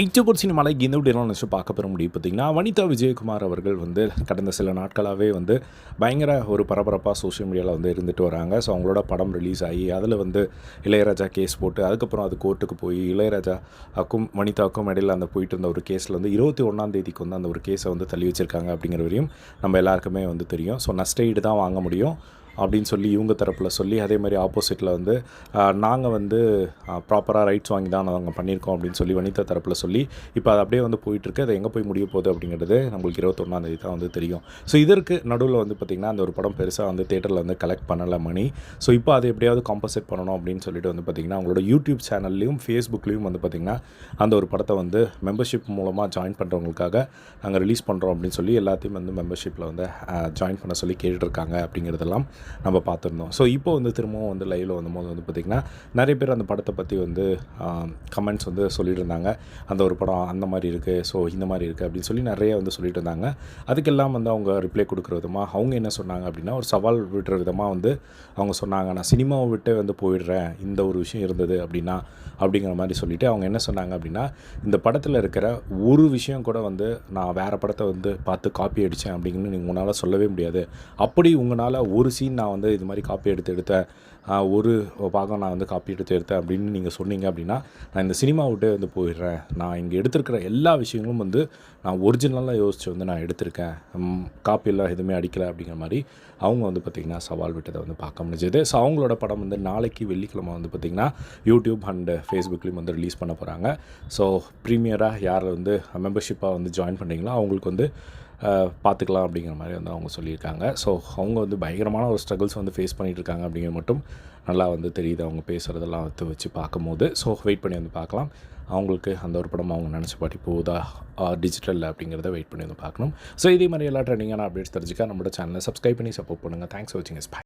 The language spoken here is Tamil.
எய்ச்சகூர் சினிமாவில் இந்த வீடியோலாம் நினச்சி பார்க்க பெற முடியும். பார்த்திங்கன்னா வனிதா விஜயகுமார் அவர்கள் வந்து கடந்த சில நாட்களாகவே வந்து பயங்கர ஒரு பரபரப்பாக சோஷியல் மீடியாவில் வந்து இருந்துட்டு வராங்க. ஸோ அவங்களோட படம் ரிலீஸ் ஆகி அதில் வந்து இளையராஜா கேஸ் போட்டு அதுக்கப்புறம் அது கோர்ட்டுக்கு போய் இளையராஜா அக்கும் வனிதாவுக்கும் இடையில அந்த போயிட்டு இருந்த ஒரு கேஸில் வந்து இருபத்தி ஒன்றாம் தேதிக்கு வந்து அந்த ஒரு கேஸை வந்து தள்ளி வச்சிருக்காங்க அப்படிங்கிற வரையும் நம்ம எல்லாருக்குமே வந்து தெரியும். ஸோ நஷ்ட ஈடு தான் வாங்க முடியும். அப்படின்னு சொல்லி இவங்க தரப்பில் சொல்லி அதே மாதிரி ஆப்போசிட்டில் வந்து நாங்கள் வந்து ப்ராப்பராக ரைட்ஸ் வாங்கி தான் நாங்கள் பண்ணியிருக்கோம் அப்படின்னு சொல்லி வனிதா தரப்பில் சொல்லி இப்போ அது அப்படியே வந்து போயிட்டுருக்கு. அது எங்கே போய் முடிய போகுது அப்படிங்கிறது நம்மளுக்கு இருபத்தொன்னாந்தேதி தான் வந்து தெரியும். ஸோ இதற்கு நடுவில் வந்து பார்த்திங்கன்னா அந்த ஒரு படம் பெருசாக வந்து தேட்டரில் வந்து கலெக்ட் பண்ணலை மணி. ஸோ இப்போ அதை எப்படியாவது காம்பன்சேட் பண்ணணும் அப்படின்னு சொல்லிட்டு வந்து பார்த்திங்கன்னா அவங்களோட யூடியூப் சேனல்லையும் ஃபேஸ்புக்லேயும் வந்து பார்த்திங்கன்னா அந்த ஒரு படத்தை வந்து மெம்பர்ஷிப் மூலமாக ஜாயின் பண்ணுறவங்களுக்காக நாங்கள் ரிலீஸ் பண்ணுறோம் அப்படின்னு சொல்லி எல்லாத்தையும் வந்து மெம்பர்ஷிப்பில் வந்து ஜாயின் பண்ண சொல்லி கேட்டுட்ருக்காங்க அப்படிங்கிறதெல்லாம் நம்ம பார்த்துருந்தோம். ஸோ இப்போ வந்து திரும்பவும் வந்து லைவில் வந்தபோது வந்து பார்த்திங்கன்னா நிறைய பேர் அந்த படத்தை பற்றி வந்து கமெண்ட்ஸ் வந்து சொல்லிட்டு இருந்தாங்க அந்த ஒரு படம் அந்த மாதிரி இருக்குது ஸோ இந்த மாதிரி இருக்குது அப்படின்னு சொல்லி நிறைய வந்து சொல்லிட்டு இருந்தாங்க அதுக்கெல்லாம் வந்து அவங்க ரிப்ளை கொடுக்குற விதமாக அவங்க என்ன சொன்னாங்க அப்படின்னா ஒரு சவால் விடுற விதமாக வந்து அவங்க சொன்னாங்க. நான் சினிமாவை விட்டு வந்து போயிடுறேன். இந்த ஒரு விஷயம் இருந்தது அப்படின்னா அப்படிங்கிற மாதிரி சொல்லிவிட்டு அவங்க என்ன சொன்னாங்க அப்படின்னா இந்த படத்தில் இருக்கிற ஒரு விஷயம் கூட வந்து நான் வேறு படத்தை வந்து பார்த்து காப்பி அடித்தேன் அப்படின்னு நீங்கள் உங்களால் சொல்லவே முடியாது. அப்படி உங்களால் ஒரு சீன் நான் வந்து இது மாதிரி காப்பி எடுத்து எடுத்தேன். ஒரு பாகம் நான் வந்து காப்பி எடுத்து எடுத்தேன் அப்படின்னு நீங்கள் சொன்னீங்க அப்படின்னா நான் இந்த சினிமா விட்டே வந்து போயிடுறேன். நான் இங்கே எடுத்திருக்கிற எல்லா விஷயங்களும் வந்து நான் ஒரிஜினலாக யோசித்து வந்து நான் எடுத்திருக்கேன். காப்பியெல்லாம் எதுவுமே அடிக்கலை அப்படிங்கிற மாதிரி அவங்க வந்து பார்த்திங்கன்னா சவால் விட்டதை வந்து பார்க்க முடிஞ்சது. ஸோ அவங்களோட படம் வந்து நாளைக்கு வெள்ளிக்கிழமை வந்து பார்த்திங்கன்னா யூடியூப் அண்டு ஃபேஸ்புக்லேயும் வந்து ரிலீஸ் பண்ண போகிறாங்க ஸோ ப்ரீமியராக யார் வந்து மெம்பர்ஷிப்பாக வந்து ஜாயின் பண்ணுறீங்களோ அவங்களுக்கு வந்து பார்த்துக்கலாம் அப்படிங்கிற மாதிரி வந்து அவங்க சொல்லியிருக்காங்க. ஸோ அவங்க வந்து பயங்கரமான ஒரு ஸ்ட்ரகிள்ஸ் வந்து ஃபேஸ் பண்ணிகிட்டு இருக்காங்க அப்படிங்கிறது மட்டும் நல்லா வந்து தெரியுது. அவங்க பேசுகிறதெல்லாம் வந்து வச்சு பார்க்கும்போது. ஸோ வெயிட் பண்ணி வந்து பார்க்கலாம். அவங்களுக்கு அந்த ஒரு படம் அவங்க நினச்ச பாட்டி போகுதா டிஜிட்டலில் அப்படிங்கிறத வெயிட் பண்ணி வந்து பார்க்கணும். ஸோ இதே மாதிரி எல்லா ட்ரெண்டிங்கான அப்டேட்ஸ் தெரிஞ்சுக்கா நம்மளோட சேனலை சப்ஸ்கிரைப் பண்ணி சப்போர்ட் பண்ணுங்கள் தேங்க்ஸ் ஃபார் வாட்சிங் இஸ் பை